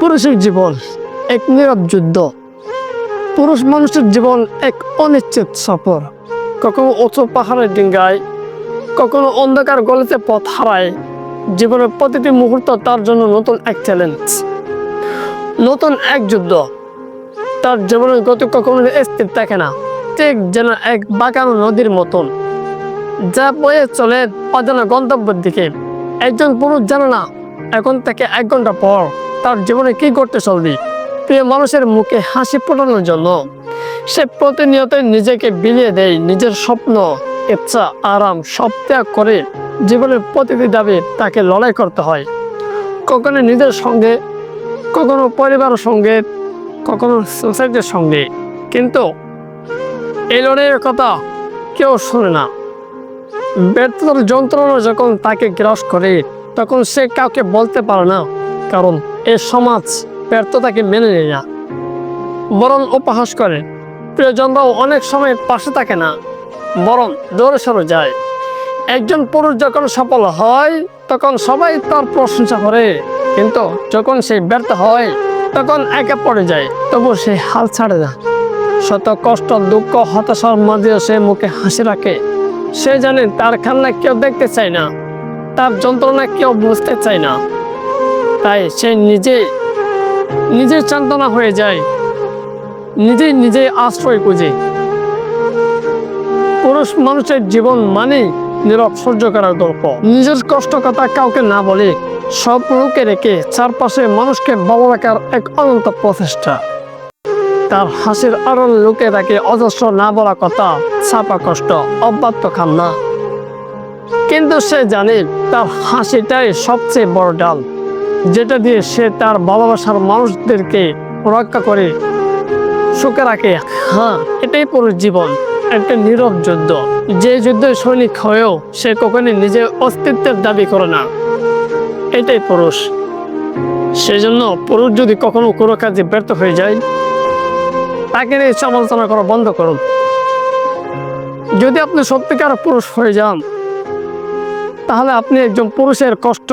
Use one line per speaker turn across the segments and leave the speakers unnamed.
পুরুষের জীবন এক নীরব যুদ্ধ। পুরুষ মানুষের জীবন এক অনিশ্চিত সফর। কখনো উঁচু পাহাড়ের ডিঙ্গায়, কখনো অন্ধকার গলিতে পথ হারায়। জীবনের প্রতিটি মুহূর্ত তার জন্য নতুন এক চ্যালেঞ্জ নতুন এক যুদ্ধ। তার জীবনের গতি কখনো স্থির থাকে না, ঠিক যেন এক বাঁকানো নদীর মতন। যা বয়ে চলে অজানা গন্তব্যের দিকে। একজন পুরুষ জানে না, এখন থেকে এক ঘণ্টা পর। তার জীবনে কি করতে চলবে প্রিয় মানুষের মুখে হাসি ফোটানোর জন্য সে প্রতিনিয়ত নিজেকে বিলিয়ে দেয় নিজের স্বপ্ন, ইচ্ছা, আরাম সব ত্যাগ করে জীবনের প্রতিটি দাবি তাকে লড়াই করতে হয়। কখনো নিজের সঙ্গে, কখনো পরিবারের সঙ্গে, কখনো সোসাইটির সঙ্গে। কিন্তু এই লড়াইয়ের কথা কেউ শোনে না। ব্যর্থতার যন্ত্রণা যখন তাকে গ্রাস করে, তখন সে কাউকে বলতে পারে না, কারণ এ সমাজ ব্যর্থতাকে মেনে নেয় না। বরং উপহাস করে। প্রিয়জনরাও অনেক সময় পাশে থাকে না। বরং দৌড়ে সরে যায়। একজন পুরুষ যখন সফল হয়, তখন সবাই তার প্রশংসা করে। কিন্তু যখন সে ব্যর্থ হয়, তখন একে পড়ে যায়। তবু সে হাল ছাড়ে না। শত কষ্ট, দুঃখ, হতাশার মাঝে সে মুখে হাসি রাখে। সে জানে তার খান্না কেউ দেখতে চায় না। তার যন্ত্রণা কেউ বুঝতে চায় না। তাই সে নিজে, নিজের চান্তনা হয়ে যায়। নিজে নিজে আশ্রয় খুঁজে। পুরুষ মানুষের জীবন মানে নীরব সহ্য করার গল্প। নিজের কষ্ট কথা কাউকে না বলে সব লোকে রেখে চারপাশে মানুষকে ভালো রাখার এক অনন্ত প্রচেষ্টা। তার হাসির আড়ল লোকে তাকে অজস্র না বলা কথা, ছাপা কষ্ট, অব্যাহত কান্না। কিন্তু সে জানে তার হাসিটাই সবচেয়ে বড় ডাল। যেটা দিয়ে সে তার ভালোবাসার মানুষদেরকে রক্ষা করে, সুখে রাখে। হ্যাঁ এটাই পুরুষ জীবন, একটা নীরব যুদ্ধ। যে যুদ্ধে সৈনিক হয়েও সে কখনই নিজের অস্তিত্বের দাবি করে না। এটাই পুরুষ। সেজন্য পুরুষ যদি কখনো কোনো কাজে ব্যর্থ হয়ে যায়, তাকে নিয়ে সমালোচনা করা বন্ধ করুন। যদি আপনি সত্যিকার পুরুষ হয়ে যান, তাহলে আপনি একজন পুরুষের কষ্ট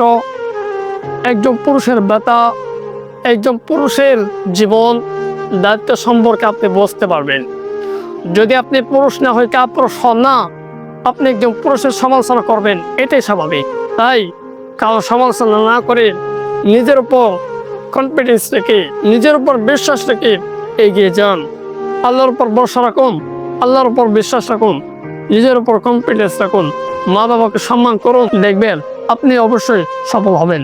একজন পুরুষের ব্যথা, একজন পুরুষের জীবন, দায়িত্ব সম্পর্কে আপনি বুঝতে পারবেন। যদি আপনি পুরুষ না হয়ে কাপুরুষ হন না, আপনি একজন পুরুষের সমালোচনা করবেন, এটাই স্বাভাবিক। তাই কারও সমালোচনা না করে নিজের উপর কনফিডেন্স রেখে, নিজের উপর বিশ্বাস রেখে এগিয়ে যান। আল্লাহর উপর ভরসা রাখুন, আল্লাহর উপর বিশ্বাস রাখুন, নিজের উপর কনফিডেন্স রাখুন মা বাবাকে সম্মান করুন। দেখবেন আপনি অবশ্যই সফল হবেন।